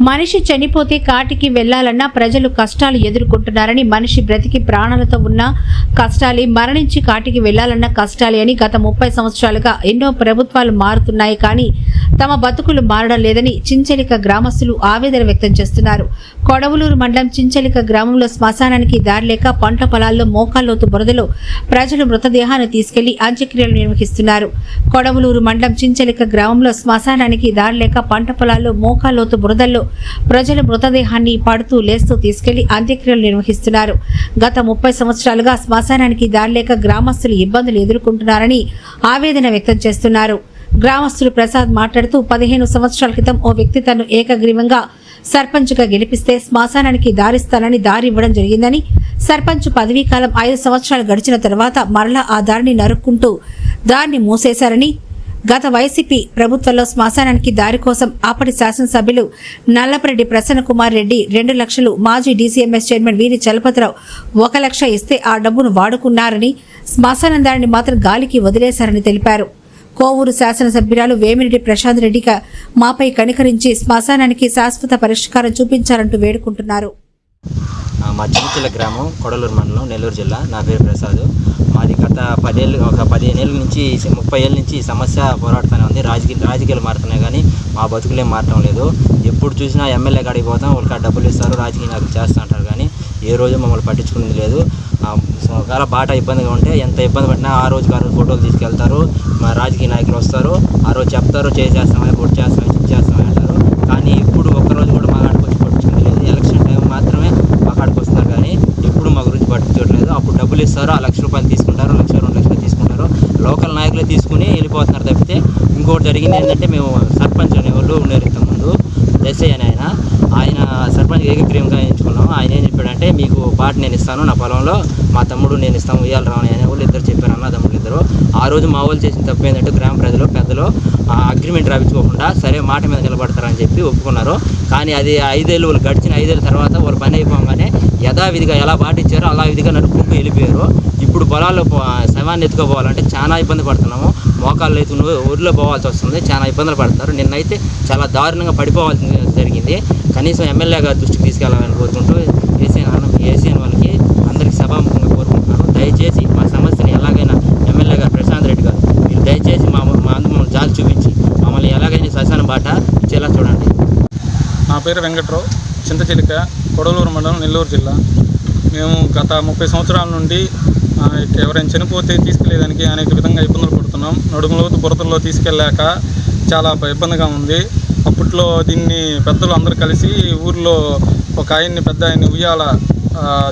మనిషి చనిపోతే కాటికి వెళ్ళాలన్నా ప్రజలు కష్టాలు ఎదుర్కొంటున్నారని మనిషి బ్రతికి ప్రాణాలతో ఉన్న కష్టాలే మరణించి కాటికి వెళ్ళాలన్న కష్టాలే అని గత ముప్పై సంవత్సరాలుగా ఎన్నో ప్రభుత్వాలు మారుతున్నాయి. కానీ తమ బతుకులు మారడం లేదని చించలిక గ్రామస్తులు ఆవేదన వ్యక్తం చేస్తున్నారు. కొడవలూరు మండలం చించలిక గ్రామంలో శ్మశానానికి దారిలేక పంట పొలాల్లో మోకాల్లోతు బురదలో ప్రజలు మృతదేహాన్ని తీసుకెళ్ళి అంత్యక్రియలు నిర్వహిస్తున్నారు. కొడవలూరు మండలం చించలిక గ్రామంలో శ్మశానానికి దారి లేక పంట పొలాల్లో మోకాల్లోతు బురదల్లో ప్రజలు మృతదేహాన్ని పడుతూ లేస్తూ తీసుకెళ్ళి అంత్యక్రియలు నిర్వహిస్తున్నారు. గత ముప్పై సంవత్సరాలుగా శ్మశానానికి దారిలేక గ్రామస్తులు ఇబ్బందులు ఎదుర్కొంటున్నారని ఆవేదన వ్యక్తం చేస్తున్నారు. గ్రామస్తులు ప్రసాద్ మాట్లాడుతూ పదిహేను సంవత్సరాల క్రితం ఓ వ్యక్తి తను ఏకగ్రీవంగా సర్పంచ్గా గెలిపిస్తే శ్మశానానికి దారిస్తానని దారి ఇవ్వడం జరిగిందని సర్పంచ్ పదవీ కాలం ఐదు సంవత్సరాలు గడిచిన తర్వాత మరలా ఆ దారిని నరుక్కుంటూ దారిని మూసేశారని గత వైసీపీ ప్రభుత్వంలో శ్మశానానికి దారి కోసం అప్పటి శాసనసభ్యులు నల్లపరెడ్డి ప్రసన్న కుమార్ రెడ్డి రెండు లక్షలు మాజీ డీసీఎంఎస్ చైర్మన్ వీరి చలపతిరావు ఒక లక్ష ఇస్తే ఆ డబ్బును వాడుకున్నారని శ్మశానం దారిని మాత్రం గాలికి వదిలేశారని తెలిపారు. కోవూరు శాసనసభ్యురాలు వేమిరెడ్డి ప్రశాంత్ రెడ్డిగా మాపై కనికరించి శ్మశానానికి శాశ్వత పరిష్కారం చూపించాలంటూ వేడుకుంటున్నారు. మా చిన్నచిల్ల గ్రామం కొడలూరు మండలం నెల్లూరు జిల్లా. నా పేరు ప్రసాద్. మాది గత పదేళ్ళు ఒక పదిహేను ఏళ్ళ నుంచి ముప్పై ఏళ్ళ నుంచి సమస్య పోరాడుతూనే ఉంది. రాజకీయ రాజకీయాలు మారుతున్నాయి కానీ మా బతుకులేం మారటం లేదు. ఎప్పుడు చూసినా ఎమ్మెల్యే కాడికి పోతాం వాళ్ళకి డబ్బులు ఇస్తారు రాజకీయ నాయకులు చేస్తూ ఉంటారు కానీ ఏ రోజు మమ్మల్ని పట్టించుకునేది లేదు. సో ఒకవేళ బాట ఇబ్బందిగా ఉంటే ఎంత ఇబ్బంది పడినా ఆ రోజు గారు ఫోటోలు తీసుకెళ్తారు. మా రాజకీయ నాయకులు వస్తారు. ఆ రోజు చెప్తారు చేసేస్తామని పొడి చేస్తామని ఇది చేస్తామని అంటారు. కానీ ఇప్పుడు ఒక్కరోజు కూడా మా కాడికి వచ్చి పట్టించుకునేది లేదు. ఎలక్షన్ టైం మాత్రమే మా కాడికి వస్తున్నారు కానీ ఎప్పుడు మా గురించి పట్టించుకోవట్లేదు. అప్పుడు డబ్బులు ఇస్తారు ఆ లక్ష రూపాయలు తీసుకుంటారు లక్ష రెండు లక్షలు తీసుకుంటారు. లోకల్ నాయకులే తీసుకుని వెళ్ళిపోతున్నారు తప్పితే ఇంకోటి జరిగింది ఏంటంటే మేము సర్పంచ్ అనే వాళ్ళు ఉండేది ఇంతకు ముందు ఎస్ఐ అని ఆయన. ఆయన సర్పంచ్ ఏకగ్రీవంగా ఎంచుకున్నాం ఆయన ఏం చెప్పాడంటే మీకు పాట నేను ఇస్తాను నా పొలంలో. మా తమ్ముడు నేను ఇస్తాం ఉయ్యాల రావని అనే వాళ్ళు ఇద్దరు చెప్పారు అన్న తమ్ముడు ఇద్దరు. ఆ రోజు మా వాళ్ళు చేసిన తప్పు ఏంటంటే గ్రామ ప్రజలు పెద్దలు అగ్రిమెంట్ రాపించుకోకుండా సరే మాట మీద నిలబడతారని చెప్పి ఒప్పుకున్నారు. కానీ అది ఐదేళ్ళు వాళ్ళు గడిచిన ఐదేళ్ళ తర్వాత వాళ్ళు పని అయిపోగానే యథావిధిగా ఎలా పాటించారో అలా విధిగా నడుపుకుంటూ వెళ్ళిపోయారు. ఇప్పుడు పొలాల్లో శవాన్ని ఎత్తుకోపోవాలంటే చాలా ఇబ్బంది పడుతున్నాము. మోకాళ్ళు అయితే ఊర్లో పోవాల్సి వస్తుంది చాలా ఇబ్బందులు పడతారు. నిన్నైతే చాలా దారుణంగా పడిపోవాల్సి జరిగింది. కనీసం ఎమ్మెల్యే గారి దృష్టికి తీసుకెళ్ళాలని కోరుకుంటూ ఏసీ ఏసీఎన్ వాళ్ళకి అందరికీ సభాముఖంగా కోరుకుంటున్నాను. దయచేసి మా సమస్యని ఎలాగైనా ఎమ్మెల్యే గారు ప్రశాంత్ రెడ్డి గారు మీరు దయచేసి మా మా అందు మమ్మల్ని జాలి చూపించి మమ్మల్ని ఎలాగైనా శ్మశాన బాట ఇచ్చేలా చూడండి. నా పేరు వెంకట్రావు చింతచిలిక కొడలూరు మండలం నెల్లూరు జిల్లా. మేము గత ముప్పై సంవత్సరాల నుండి ఎవరైనా చనిపోతే తీసుకెళ్ళేదానికి అనేక విధంగా ఇబ్బందులు పడుతున్నాం. నడుములోతు బురదల్లో తీసుకెళ్ళాక చాలా ఇబ్బందిగా ఉంది. అప్పట్లో దీన్ని పెద్దలు అందరూ కలిసి ఊర్లో ఒక ఆయన్ని పెద్ద ఆయన్ని ఉయ్యాల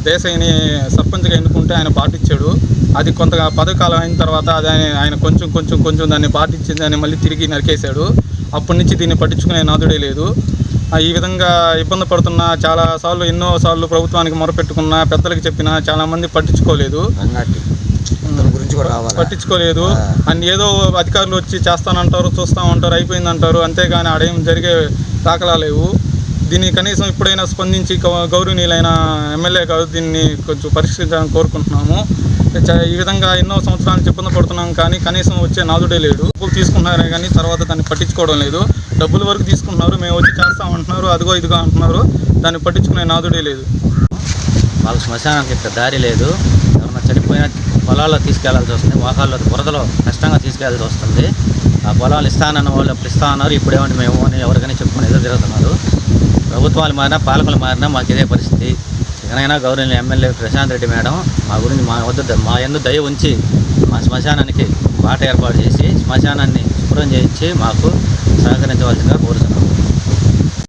దేశాయిని సర్పంచ్గా ఎన్నుకుంటే ఆయన పాటించాడు. అది కొంత పదకాలం అయిన తర్వాత అది ఆయన కొంచెం కొంచెం కొంచెం దాన్ని పాటించి దాన్ని మళ్ళీ తిరిగి నరికేశాడు. అప్పటి నుంచి దీన్ని పట్టించుకునే నాదుడే లేదు. ఈ విధంగా ఇబ్బంది పడుతున్న చాలా సార్లు ఎన్నో సార్లు ప్రభుత్వానికి మొరపెట్టుకున్న పెద్దలకి చెప్పినా చాలా మంది పట్టించుకోలేదు. రంగాటి దాని గురించి కూడా రావాలి? పట్టించుకోలేదు. అన్ని ఏదో అధికారులు వచ్చి చేస్తానంటారు చూస్తామంటారు అయిపోయిందంటారు. అంతేగాని ఆడేం జరిగే దాఖలా లేవు దీన్ని కనీసం ఇప్పుడైనా స్పందించి గౌ- గౌరవనీయులైన ఎమ్మెల్యే గారు దీన్ని కొంచెం పరిష్కరించాలని కోరుకుంటున్నాము. ఈ విధంగా ఎన్నో సంవత్సరాల నుంచి ఇబ్బంది పడుతున్నాం కానీ కనీసం వచ్చే నాదుడే లేడు. డబ్బులు తీసుకున్నారే కానీ తర్వాత దాన్ని పట్టించుకోవడం లేదు. డబ్బుల వరకు తీసుకుంటున్నారు. మేము వచ్చి చేస్తామంటున్నారు అదిగో ఇదిగో అంటున్నారు. దాన్ని పట్టించుకునే నాదుడే లేదు. వాళ్ళ శ్మశానానికి ఇక్కడ దారి లేదు. ఎవరన్నా చనిపోయిన పొలాల్లో తీసుకెళ్ళాల్సి వస్తుంది. మోకాల్లో బురదలో కష్టంగా తీసుకెళ్ళాల్సి వస్తుంది. ఆ పొలాలు ఇస్తానన్న వాళ్ళు అప్పుడు ఇస్తా అన్నారు. ఇప్పుడు ఏమంటే మేము అని ఎవరికైనా ప్రభుత్వాలు మారినా పాలకులు మారినా మాకు ఇదే పరిస్థితి. ఇకనైనా గౌరవ ఎమ్మెల్యే ప్రశాంత్ రెడ్డి మేడం మా గురించి మా వద్ద మా ఎందు దయ ఉంచి మా శ్మశానానికి బాట ఏర్పాటు చేసి శ్మశానాన్ని శుభ్రం చేయించి మాకు సహకరించవలసిందిగా కోరుతున్నాం.